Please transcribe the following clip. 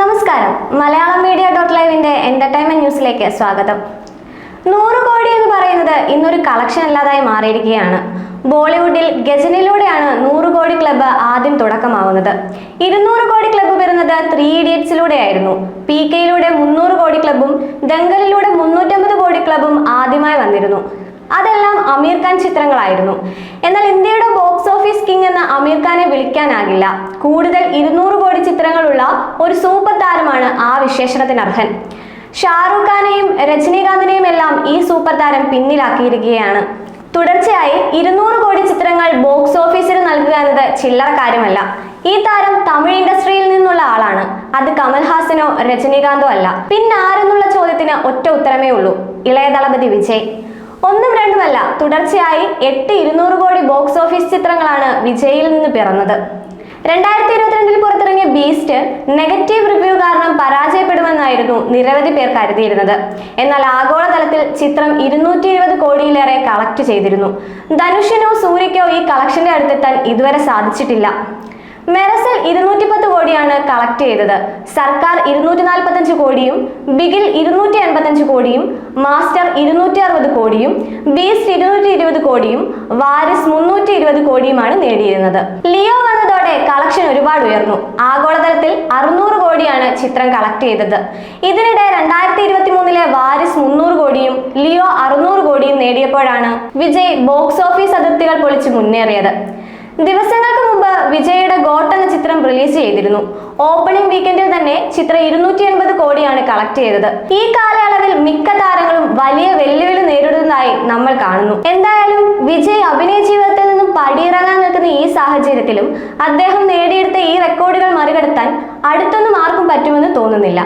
നമസ്കാരം. Malayalam media dot ലൈവിന്റെ entertainment ന്യൂസിലേക്ക് സ്വാഗതം. നൂറ് കോടി എന്ന് പറയുന്നത് ഇന്നൊരു കളക്ഷൻ അല്ലാതായി മാറിയിരിക്കുകയാണ്. ബോളിവുഡിൽ ഗജനിലൂടെയാണ് നൂറ് കോടി ക്ലബ്ബ് ആദ്യം തുടക്കമാവുന്നത്. ഇരുന്നൂറ് കോടി ക്ലബ്ബ് വരുന്നത് ത്രീ ഇഡിയറ്റ്സിലൂടെയായിരുന്നു പി കെയിലൂടെ മുന്നൂറ് കോടി ക്ലബ്ബും ദംഗലിലൂടെ മുന്നൂറ്റമ്പത് കോടി ക്ലബ്ബും ആദ്യമായി വന്നിരുന്നു. അതെല്ലാം അമീർ ഖാൻ ചിത്രങ്ങളായിരുന്നു. എന്നാൽ ഇന്ത്യയുടെ ഓഫീസ് കിങ് എന്ന അമീർ ഖാനെ വിളിക്കാനാകില്ല. കൂടുതൽ ഇരുന്നൂറ് കോടി ചിത്രങ്ങളുള്ള ഒരു സൂപ്പർ താരമാണ് ആ വിശേഷണത്തിനർഹൻ ഷാറൂഖ് ഖാനെയും രജനീകാന്തിനെയും എല്ലാം ഈ സൂപ്പർ താരം പിന്നിലാക്കിയിരിക്കുകയാണ്. തുടർച്ചയായി ഇരുന്നൂറ് കോടി ചിത്രങ്ങൾ ബോക്സ് ഓഫീസിന് നൽകുക എന്നത് ചില്ലറ കാര്യമല്ല. ഈ താരം തമിഴ് ഇൻഡസ്ട്രിയിൽ നിന്നുള്ള ആളാണ്. അത് കമൽഹാസനോ രജനീകാന്തോ അല്ല. പിന്നെ ആരെന്നുള്ള ചോദ്യത്തിന് ഒറ്റ ഉത്തരമേ ഉള്ളൂ. ഇളയ ദളപതി വിജയ്. ഒന്നും രണ്ടുമല്ല തുടർച്ചയായി എട്ട് ഇരുന്നൂറ് കോടി ബോക്സ് ഓഫീസ് ചിത്രങ്ങളാണ് വിജയിൽ നിന്ന് പിറന്നത്. രണ്ടായിരത്തി ഇരുപത്തിരണ്ടിൽ പുറത്തിറങ്ങിയ ബീസ്റ്റ് നെഗറ്റീവ് റിവ്യൂ കാരണം പരാജയപ്പെടുമെന്നായിരുന്നു നിരവധി പേർ കരുതിയിരുന്നത്. എന്നാൽ ആഗോളതലത്തിൽ ചിത്രം ഇരുന്നൂറ്റി ഇരുപത് കോടിയിലേറെ കളക്ട് ചെയ്തിരുന്നു. ധനുഷിനോ സൂര്യക്കോ ഈ കളക്ഷന്റെ അടുത്തെത്താൻ ഇതുവരെ സാധിച്ചിട്ടില്ല. മെറസൽ ഇരുന്നൂറ്റി പത്ത് കോടിയാണ് കളക്ട് ചെയ്തത്. സർക്കാർ ഇരുന്നൂറ്റി നാൽപ്പത്തഞ്ച് കോടിയും ബിഗിൽ ഇരുന്നൂറ്റി എൺപത്തഞ്ച് കോടിയും മാസ്റ്റർ ഇരുന്നൂറ്റി അറുപത് കോടിയും ബീസ്റ്റ് ഇരുന്നൂറ്റി ഇരുപത് കോടിയും വാരിസ് മുന്നൂറ്റി ഇരുപത് കോടിയുമാണ് നേടിയിരുന്നത്. ലിയോ വന്നതോടെ കളക്ഷൻ ഒരുപാട് ഉയർന്നു. ആഗോളതലത്തിൽ അറുന്നൂറ് കോടിയാണ് ചിത്രം കളക്ട് ചെയ്തത്. ഇതിനിടെ രണ്ടായിരത്തി ഇരുപത്തി മൂന്നിലെ വാരിസ് മുന്നൂറ് കോടിയും ലിയോ അറുന്നൂറ് കോടിയും നേടിയപ്പോഴാണ് വിജയ് ബോക്സ് ഓഫീസ് അതിർത്തികൾ പൊളിച്ച് മുന്നേറിയത്. ദിവസങ്ങൾക്ക് മുമ്പ് വിജയുടെ ഗോട്ട് എന്ന ചിത്രം റിലീസ് ചെയ്തിരുന്നു. ഓപ്പണിംഗ് വീക്കെൻഡിൽ തന്നെ ചിത്രം ഇരുന്നൂറ്റി എൺപത് കോടിയാണ് കളക്ട് ചെയ്തത്. ഈ കാലയളവിൽ മിക്ക താരങ്ങളും വലിയ വെല്ലുവിളി നേരിടുന്നതായി നമ്മൾ കാണുന്നു. എന്തായാലും വിജയ് അഭിനയ ജീവിതത്തിൽ നിന്നും പടിയിറങ്ങാൻ നിൽക്കുന്ന ഈ സാഹചര്യത്തിലും അദ്ദേഹം നേടിയെടുത്ത ഈ റെക്കോർഡുകൾ മറികടത്താൻ അടുത്തൊന്നും ആർക്കും പറ്റുമെന്ന് തോന്നുന്നില്ല.